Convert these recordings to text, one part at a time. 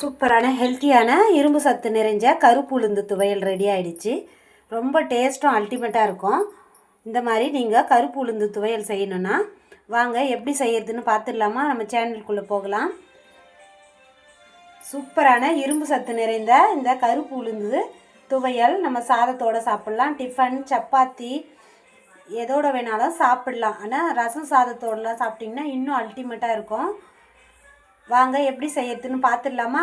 சூப்பரான ஹெல்த்தியான இரும்பு சத்து நிறைஞ்ச கருப்பு உளுந்து துவையல் ரெடி ஆகிடுச்சு ரொம்ப டேஸ்ட்டும் அல்டிமேட்டாக இருக்கும். இந்த மாதிரி நீங்கள் கருப்பு உளுந்து துவையல் செய்யணுன்னா வாங்க எப்படி செய்யறதுன்னு பார்த்துடலாமா? நம்ம சேனலுக்குள்ளே போகலாம். சூப்பரான இரும்பு சத்து நிறைந்த இந்த கருப்பு உளுந்து துவையல் நம்ம சாதத்தோடு சாப்பிட்லாம். டிஃபன் சப்பாத்தி எதோட வேணாலும் சாப்பிட்லாம். ஆனால் ரசம் சாதத்தோடலாம் சாப்பிட்டிங்கன்னா இன்னும் அல்டிமேட்டாக இருக்கும். வாங்க எப்படி செய்யறதுன்னு பார்த்துடலாமா?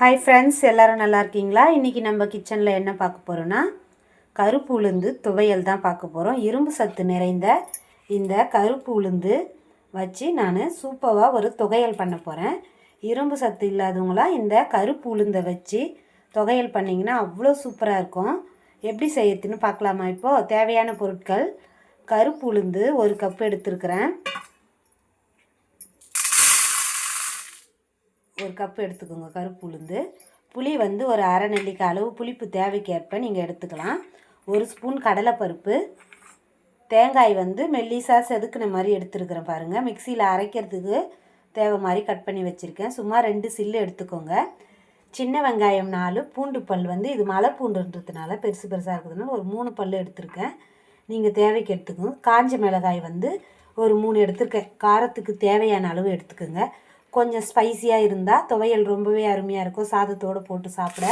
ஹாய் ஃப்ரெண்ட்ஸ் எல்லோரும் நல்லா இருக்கீங்களா? இன்றைக்கி நம்ம கிச்சனில் என்ன பார்க்க போகிறோன்னா கருப்பு உளுந்து துவையல் தான் பார்க்க போகிறோம் இரும்பு சத்து நிறைந்த இந்த கருப்பு உளுந்து வச்சு நான் சூப்பராக ஒரு துகையல் பண்ண போகிறேன் இரும்பு சத்து இல்லாதவங்களாம் இந்த கருப்பு உளுந்தை வச்சு துகையல் பண்ணிங்கன்னா அவ்வளோ சூப்பராக இருக்கும். எப்படி செய்யறதுன்னு பார்க்கலாமா இப்போது தேவையான பொருட்கள். கருப்பு உளுந்து ஒரு கப் எடுத்துருக்கிறேன். ஒரு கப் எடுத்துக்கோங்க கருப்பு உளுந்து. புளி வந்து ஒரு அரை நெல்லிக்காய் அளவு புளிப்பு தேவைக்கேற்ப நீங்கள் எடுத்துக்கலாம். ஒரு ஸ்பூன் கடலைப்பருப்பு. தேங்காய் வந்து மெல்லிசாக செதுக்கின மாதிரி எடுத்துருக்கிறேன் பாருங்கள் மிக்சியில் அரைக்கிறதுக்கு தேவை மாதிரி கட் பண்ணி வச்சுருக்கேன். சும்மா ரெண்டு சில்லு எடுத்துக்கோங்க. சின்ன வெங்காயம் நாலு பூண்டு பல் வந்து இது மலை பூண்டுன்றதுனால பெருசு பெருசாக இருக்கிறதுனால ஒரு மூணு பல் எடுத்திருக்கேன். நீங்கள் தேவைக்கு எடுத்துக்கோங்க. காஞ்ச மிளகாய் வந்து ஒரு மூணு எடுத்துருக்கேன். காரத்துக்கு தேவையான அளவு எடுத்துக்கோங்க. கொஞ்சம் ஸ்பைசியாக இருந்தால் துவையல் ரொம்பவே அருமையாக இருக்கும். சாதத்தோடு போட்டு சாப்பிட.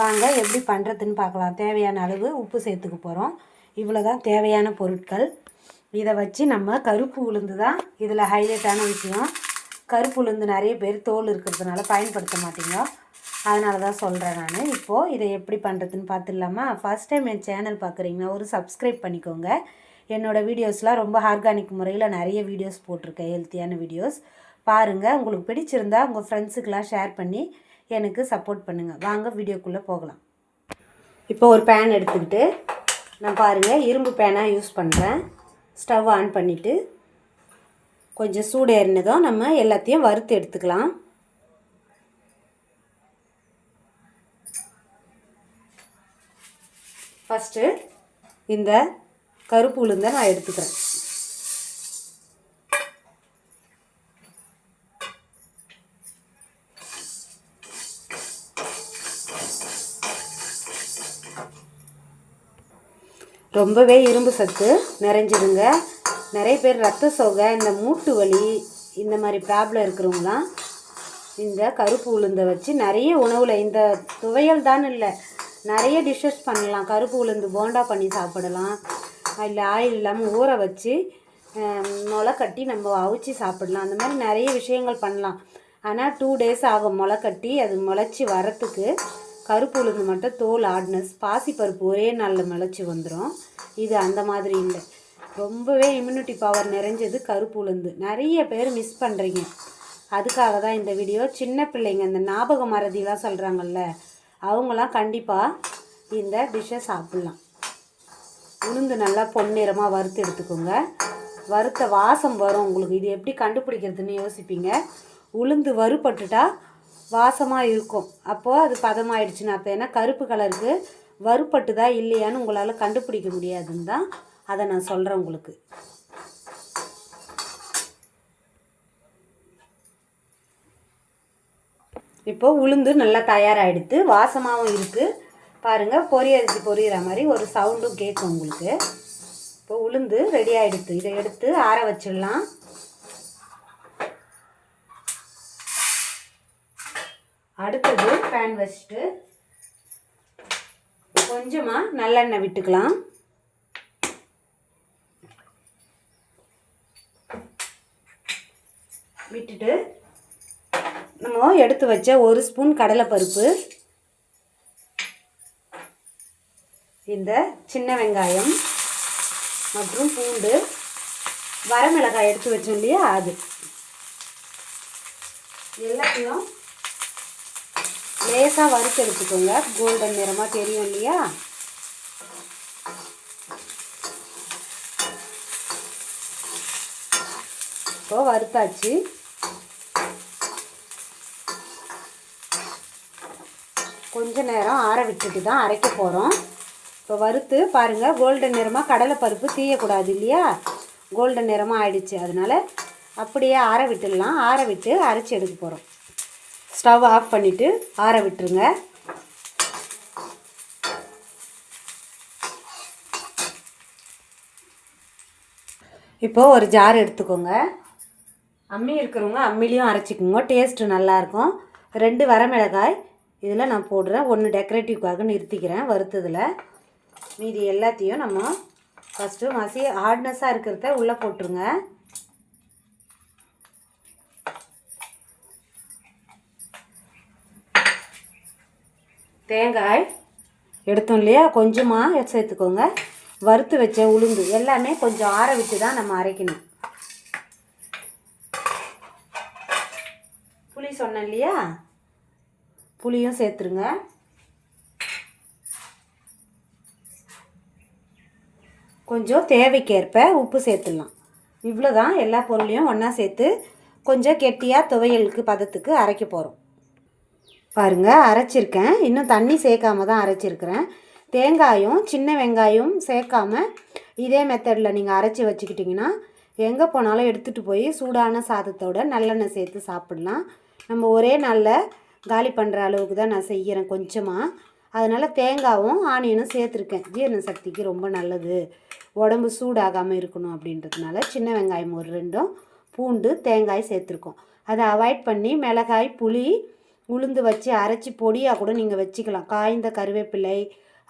வாங்க எப்படி பண்ணுறதுன்னு பார்க்கலாம். தேவையான அளவு உப்பு சேர்த்துக்க போகிறோம் இவ்வளோ தான் தேவையான பொருட்கள். இதை வச்சு நம்ம கருப்பு உளுந்து தான் இதில் ஹைலைட்டான விஷயம். கருப்பு உளுந்து நிறைய பேர் தோல் இருக்கிறதுனால பயன்படுத்த மாட்டீங்க. அதனால தான் சொல்கிறேன் நான். இப்போது இதை எப்படி பண்ணுறதுன்னு பார்த்துடலாமா? ஃபஸ்ட் டைம் என் சேனல் பார்க்குறீங்கன்னா ஒரு சப்ஸ்கிரைப் பண்ணிக்கோங்க. என்னோடய வீடியோஸ்லாம் ரொம்ப ஆர்கானிக் முறையில் நிறைய வீடியோஸ் போட்டிருக்கேன். ஹெல்த்தியான வீடியோஸ் பாருங்கள் உங்களுக்கு பிடிச்சிருந்தா உங்கள் ஃப்ரெண்ட்ஸுக்கெலாம் ஷேர் பண்ணி எனக்கு சப்போர்ட் பண்ணுங்கள் வாங்க வீடியோக்குள்ளே போகலாம். இப்போ ஒரு பேன் எடுத்துக்கிட்டு நான் பாருங்கள் இரும்பு பேனாக யூஸ் பண்ணுறேன் ஸ்டவ் ஆன் பண்ணிவிட்டு கொஞ்சம் சூடு ஏறினதும் நம்ம எல்லாத்தையும் வறுத்து எடுத்துக்கலாம். ஃபஸ்ட்டு இந்த கருப்பு உளுந்தை நான் எடுத்துக்கிறேன். ரொம்பவே இரும்பு சத்து நிறைஞ்சிருங்க நிறைய பேர் ரத்த சோகை இந்த மூட்டு வலி இந்த மாதிரி ப்ராப்ளம் இருக்கிறவங்களாம் இந்த கருப்பு உளுந்தை வச்சு நிறைய உணவில் இந்த துவையல் தான் இல்லை நிறைய டிஷ்ஷஸ் பண்ணலாம். கருப்பு உளுந்து போண்டா பண்ணி சாப்பிடலாம். இல்லை ஆயில் இல்லாமல் ஊற வச்சு முளை கட்டி நம்ம அவிச்சு சாப்பிடலாம். அந்த மாதிரி நிறைய விஷயங்கள் பண்ணலாம். ஆனால் டூ டேஸ் ஆகும் முளை கட்டி அது முளைச்சி வரத்துக்கு கருப்பு உளுந்து மட்டும் தோல் ஆட்னஸ் பாசிப்பருப்பு ஒரே நாளில் முளைச்சி வந்துடும் இது அந்த மாதிரி இல்லை. ரொம்பவே இம்யூனிட்டி பவர் நிறைஞ்சது கருப்பு உளுந்து. நிறைய பேர் மிஸ் பண்ணுறீங்க அதுக்காக தான் இந்த வீடியோ சின்ன பிள்ளைங்க இந்த ஞாபக மறதிலாம் சொல்கிறாங்கல்ல அவங்களாம் கண்டிப்பாக இந்த டிஷ்ஷை சாப்பிட்லாம். உளுந்து நல்லா பொன்னிறமாக வறுத்து எடுத்துக்கோங்க. வறுத்த வாசம் வரும் உங்களுக்கு. இது எப்படி கண்டுபிடிக்கிறதுன்னு யோசிப்பீங்க. உளுந்து வறுபட்டுட்டா வாசமாக இருக்கும். அப்போது அது பதமாயிடுச்சுன்னு அப்போ ஏன்னா கருப்பு கலருக்கு வறுப்பட்டுதா இல்லையான்னு உங்களால் கண்டுபிடிக்க முடியாதுன்னு தான் அதை நான் சொல்கிறேன் உங்களுக்கு. இப்போ உளுந்து நல்லா தயாராகிடுத்து வாசமாகவும் இருக்குது பாருங்கள் பொரியரிசி பொரியிற மாதிரி ஒரு சவுண்டும் கேட்கும் உங்களுக்கு. இப்போ உளுந்து ரெடி ஆகிடுது இதை எடுத்து ஆற வச்சிடலாம். அடுத்தது பேன் வச்சுட்டு கொஞ்சமாக நல்லெண்ணெய் விட்டுக்கலாம். விட்டுட்டு நம்ம எடுத்து வச்ச ஒரு ஸ்பூன் கடலைப்பருப்பு இந்த சின்ன வெங்காயம் மற்றும் பூண்டு வரமிளகாய் எடுத்து வச்சோம் இல்லையா அது. எல்லாத்தையும் லேசாக வறுத்து எடுத்துக்கோங்க. கோல்டன் நிறமாக தெரியும் இல்லையா? இப்போ வறுத்தாச்சு. கொஞ்ச நேரம் ஆற விட்டுட்டு தான் அரைக்க போகிறோம் இப்போ வறுத்து பாருங்கள் கோல்டன் நிறமாக கடலைப்பருப்பு தீயக்கூடாது இல்லையா? கோல்டன் நிறமாக ஆயிடுச்சு. அதனால் அப்படியே ஆற விட்டுடலாம். ஆற விட்டு அரைச்சி எடுக்க போகிறோம் ஸ்டவ் ஆஃப் பண்ணிவிட்டு ஆற விட்டுருங்க. இப்போது ஒரு ஜார் எடுத்துக்கோங்க. அம்மி இருக்கிறவங்க அம்மிலையும் அரைச்சிக்கோங்க. டேஸ்ட்டு நல்லாயிருக்கும். ரெண்டு வரமிளகாய் இதில் நான் போடுறேன். ஒன்று டெக்கரேட்டிவ்க்காக நிறுத்திக்கிறேன் வறுத்ததில். மீதி எல்லாத்தையும் நம்ம ஃபஸ்ட்டு மசி ஹார்ட்னஸாக இருக்கிறத உள்ளே போட்டுருங்க. தேங்காய் எடுத்தோம் இல்லையா? கொஞ்சமாக சேர்த்துக்கோங்க. வறுத்து வச்ச உளுந்து எல்லாமே கொஞ்சம் ஆற விட்டு தான் நம்ம அரைக்கணும். புளி சொன்னேன் இல்லையா? புளியும் சேர்த்துருங்க. கொஞ்சம் தேவைக்கேற்ப உப்பு சேர்த்துடலாம். இவ்வளோ தான் எல்லா பொருளையும் ஒன்றா சேர்த்து கொஞ்சம் கெட்டியாக துவையலுக்கு பதத்துக்கு அரைக்க போகிறோம் பாருங்கள் அரைச்சிருக்கேன். இன்னும் தண்ணி சேர்க்காம தான் அரைச்சிருக்கிறேன். தேங்காயும் சின்ன வெங்காயம் சேர்க்காம இதே மெத்தடில் நீங்கள் அரைச்சி வச்சுக்கிட்டிங்கன்னா எங்கே போனாலும் எடுத்துகிட்டு போய் சூடான சாதத்தோட நல்லெண்ணெய் சேர்த்து சாப்பிட்லாம். நம்ம ஒரே நாளில் காலி பண்ணுற அளவுக்கு தான் நான் செய்கிறேன் கொஞ்சமாக அதனால் தேங்காவும் ஆனியனும் சேர்த்துருக்கேன். ஜீரண சக்திக்கு ரொம்ப நல்லது. உடம்பு சூடாகாமல் இருக்கணும் அப்படின்றதுனால சின்ன வெங்காயம் ஒரு ரெண்டும் பூண்டு தேங்காய் சேர்த்துருக்கோம். அதை அவாய்ட் பண்ணி மிளகாய் புளி உளுந்து வச்சு அரைச்சி பொடியாக கூட நீங்கள் வச்சுக்கலாம். காய்ந்த கருவேப்பிலை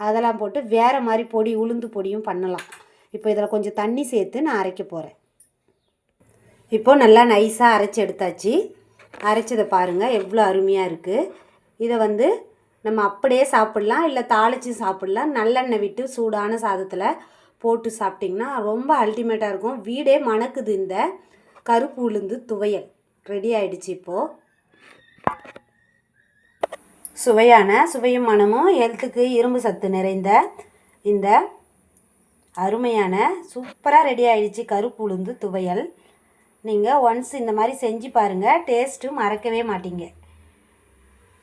அதெல்லாம் போட்டு வேறு மாதிரி பொடி உளுந்து பொடியும் பண்ணலாம். இப்போ இதில் கொஞ்சம் தண்ணி சேர்த்து நான் அரைக்க போகிறேன் இப்போது நல்லா நைஸாக அரைச்சி எடுத்தாச்சு. அரைச்சதை பாருங்கள் எவ்வளோ அருமையாக இருக்குது இதை வந்து நம்ம அப்படியே சாப்பிட்லாம் இல்லை தாளித்து சாப்பிட்லாம். நல்லெண்ணெய் விட்டு சூடான சாதத்தில் போட்டு சாப்பிட்டிங்கன்னா ரொம்ப அல்டிமேட்டாக இருக்கும். வீடே மணக்குது இந்த கருப்பு உளுந்து துவையல். ரெடி ஆயிடுச்சு இப்போது சுவையான சுவையும் மனமும் ஹெல்த்துக்கு இரும்பு சத்து நிறைந்த இந்த அருமையான சூப்பராக ரெடி ஆகிடுச்சு கருப்பு உளுந்து துவையல். நீங்கள் ஒன்ஸ் இந்த மாதிரி செஞ்சு பாருங்கள் டேஸ்ட்டு மறக்கவே மாட்டீங்க.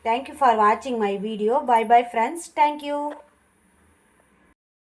தேங்க்யூ ஃபார் வாட்சிங் my video bye bye friends thank you